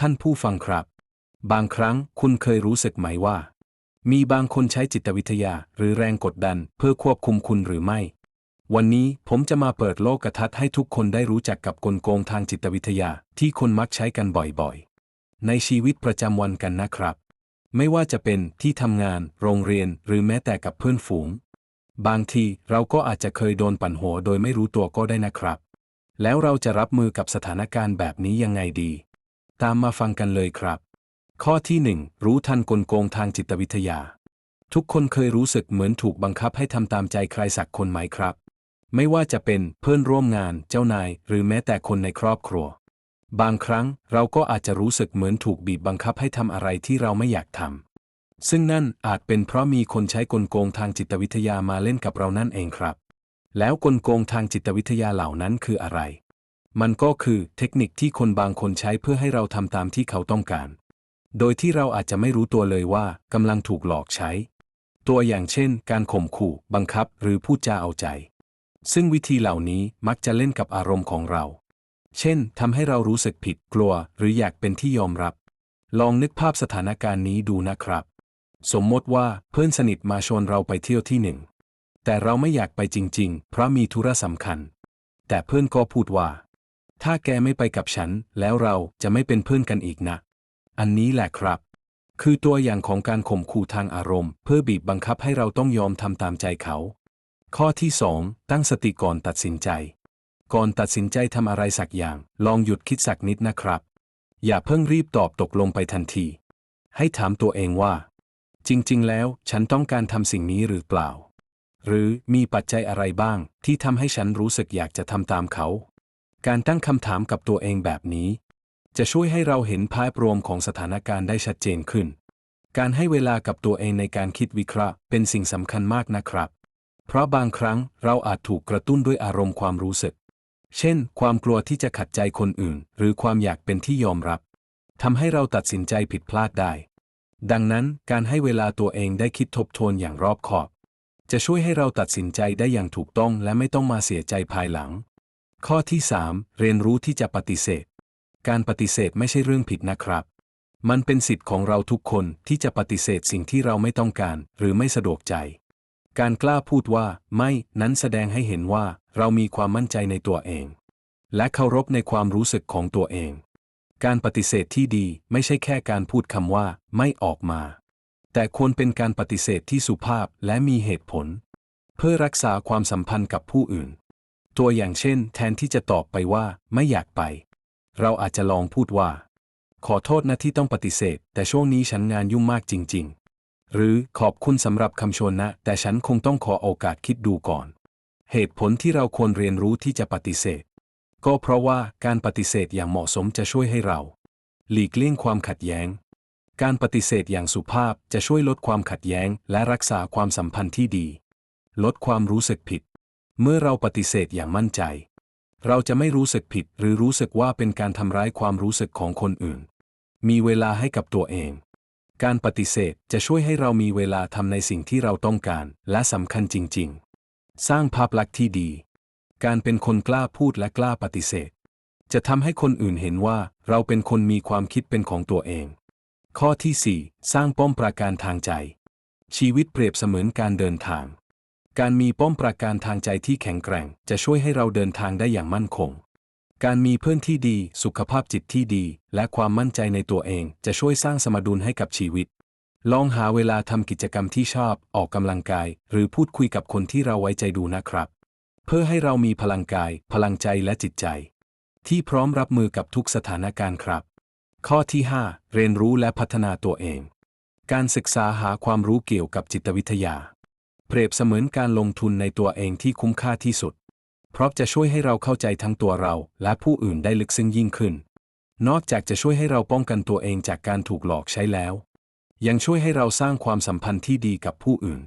ท่านผู้ฟังครับ บางครั้งคุณเคยรู้สึกไหมว่า มีบางคนใช้จิตวิทยาหรือแรงกดดันเพื่อควบคุมคุณหรือไม่ วันนี้ผมจะมาเปิดโลกทัศน์ให้ทุกคนได้รู้จักกับกลโกงทางจิตวิทยาที่คนมักใช้กันบ่อยๆ ในชีวิตประจำวันกันนะครับ ไม่ว่าจะเป็นที่ทำงาน โรงเรียนหรือแม้แต่กับเพื่อนฝูง บางทีเราก็อาจจะเคยโดนปั่นหัวโดยไม่รู้ตัวก็ได้นะครับ แล้วเราจะรับมือกับสถานการณ์แบบนี้ยังไงดี ตามมาฟังกันเลยครับ ข้อที่หนึ่งรู้ทันกลโกงทางจิตวิทยา ทุกคนเคยรู้สึกเหมือนถูกบังคับให้ทำตามใจใครสักคนไหมครับ ไม่ว่าจะเป็นเพื่อนร่วมงาน เจ้านาย หรือแม้แต่คนในครอบครัว บางครั้งเราก็อาจจะรู้สึกเหมือนถูกบีบบังคับให้ทำอะไรที่เราไม่อยากทำซึ่งนั่นอาจเป็นเพราะมีคนใช้กลโกงทางจิตวิทยามาเล่นกับเรานั่นเองครับ แล้วกลโกงทางจิตวิทยาเหล่านั้นคืออะไร มันก็คือเทคนิคที่คนบางคนใช้เพื่อให้เราทำตามที่เขาต้องการ โดยที่เราอาจจะไม่รู้ตัวเลยว่ากำลังถูกหลอกใช้ ตัวอย่างเช่น การข่มขู่ บังคับ หรือพูดจาเอาใจ ซึ่งวิธีเหล่านี้มักจะเล่นกับอารมณ์ของเรา เช่นทำให้เรารู้สึกผิดกลัว หรืออยากเป็นที่ยอมรับ ลองนึกภาพสถานการณ์นี้ดูนะครับ สมมติว่าเพื่อนสนิทมาชวนเราไปเที่ยวที่หนึ่ง แต่เราไม่อยากไปจริง ๆ เพราะมีธุระสำคัญ แต่เพื่อนก็พูดว่า ถ้าแกไม่ไปกับฉัน แล้วเราจะไม่เป็นเพื่อนกันอีกนะ อันนี้แหละครับ คือตัวอย่างของการข่มขู่ทางอารมณ์ เพื่อบีบบังคับให้เราต้องยอมทำตามใจเขา ข้อที่ 2 ตั้งสติก่อนตัดสินใจ ก่อนตัดสินใจทำอะไรสักอย่าง ลองหยุดคิดสักนิดนะครับ อย่าเพิ่งรีบตอบตกลงไปทันที ให้ถามตัวเองว่า จริง ๆ แล้วฉันต้องการทำสิ่งนี้หรือเปล่า หรือมีปัจจัยอะไรบ้างที่ทำให้ฉันรู้สึกอยากจะทำตามเขา การตั้งคำถามกับตัวเองแบบนี้ จะช่วยให้เราเห็นภาพรวมของสถานการณ์ได้ชัดเจนขึ้น การให้เวลากับตัวเองในการคิดวิเคราะห์เป็นสิ่งสำคัญมากนะครับ เพราะบางครั้งเราอาจถูกกระตุ้นด้วยอารมณ์ความรู้สึก เช่น ความกลัวที่จะขัดใจคนอื่น หรือความอยากเป็นที่ยอมรับทำให้เราตัดสินใจผิดพลาดได้ ดังนั้นการให้เวลาตัวเองได้คิดทบทวนอย่างรอบคอบ จะช่วยให้เราตัดสินใจได้อย่างถูกต้องและไม่ต้องมาเสียใจภายหลัง ข้อที่ 3 เรียนรู้ที่จะปฏิเสธ การปฏิเสธไม่ใช่เรื่องผิดนะครับ มันเป็นสิทธิ์ของเราทุกคนที่จะปฏิเสธสิ่งที่เราไม่ต้องการ หรือไม่สะดวกใจ การกล้าพูดว่าไม่นั้นแสดงให้เห็นว่าเรามีความมั่นใจในตัวเอง และเคารพในความรู้สึกของตัวเอง การปฏิเสธที่ดีไม่ใช่แค่การพูดคำว่าไม่ออกมา แต่ควรเป็นการปฏิเสธที่สุภาพและมีเหตุผล เพื่อรักษาความสัมพันธ์กับผู้อื่น ตัวอย่างเช่น แทนที่จะตอบไปว่า ไม่อยากไป เราอาจจะลองพูดว่า ขอโทษนะที่ต้องปฏิเสธ แต่ช่วงนี้ฉันงานยุ่งมากจริง ๆ หรือขอบคุณสำหรับคำชวนนะ แต่ฉันคงต้องขอโอกาสคิดดูก่อน เหตุผลที่เราควรเรียนรู้ที่จะปฏิเสธ ก็เพราะว่าการปฏิเสธอย่างเหมาะสมจะช่วยให้เรา หลีกเลี่ยงความขัดแย้ง การปฏิเสธอย่างสุภาพจะช่วยลดความขัดแย้ง และรักษาความสัมพันธ์ที่ดี ลดความรู้สึกผิด เมื่อเราปฏิเสธอย่างมั่นใจ เราจะไม่รู้สึกผิดหรือรู้สึกว่าเป็นการทำร้ายความรู้สึกของคนอื่น มีเวลาให้กับตัวเอง การปฏิเสธจะช่วยให้เรามีเวลาทำในสิ่งที่เราต้องการ และสำคัญจริง ๆ สร้างภาพลักษณ์ที่ดี การเป็นคนกล้าพูดและกล้าปฏิเสธ จะทำให้คนอื่นเห็นว่าเราเป็นคนมีความคิดเป็นของตัวเอง ข้อที่ 4 สร้างป้อมปราการทางใจ ชีวิตเปรียบเสมือนการเดินทาง การมีป้อมปราการทางใจที่แข็งแกร่ง จะช่วยให้เราเดินทางได้อย่างมั่นคง การมีเพื่อนที่ดี สุขภาพจิตที่ดี และความมั่นใจในตัวเองจะช่วยสร้างสมดุลให้กับชีวิต ลองหาเวลาทำกิจกรรมที่ชอบ ออกกำลังกาย หรือพูดคุยกับคนที่เราไว้ใจดูนะครับ เพื่อให้เรามีพลังกาย พลังใจและจิตใจ ที่พร้อมรับมือกับทุกสถานการณ์ครับ ข้อที่ 5 เรียนรู้และพัฒนาตัวเอง การศึกษาหาความรู้เกี่ยวกับจิตวิทยา เปรียบเสมือนการลงทุนในตัวเองที่คุ้มค่าที่สุด เพราะจะช่วยให้เราเข้าใจทั้งตัวเราและผู้อื่นได้ลึกซึ้งยิ่งขึ้น นอกจากจะช่วยให้เราป้องกันตัวเองจากการถูกหลอกใช้แล้ว ยังช่วยให้เราสร้างความสัมพันธ์ที่ดีกับผู้อื่น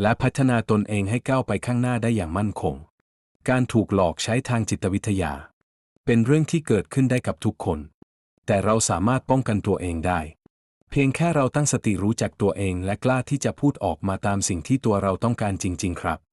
และพัฒนาตนเองให้ก้าวไปข้างหน้าได้อย่างมั่นคง การถูกหลอกใช้ทางจิตวิทยา เป็นเรื่องที่เกิดขึ้นได้กับทุกคน แต่เราสามารถป้องกันตัวเองได้ เพียงแค่เราตั้งสติรู้จักตัวเองและกล้าที่จะพูดออกมาตามสิ่งที่ตัวเราต้องการจริง ๆ ครับ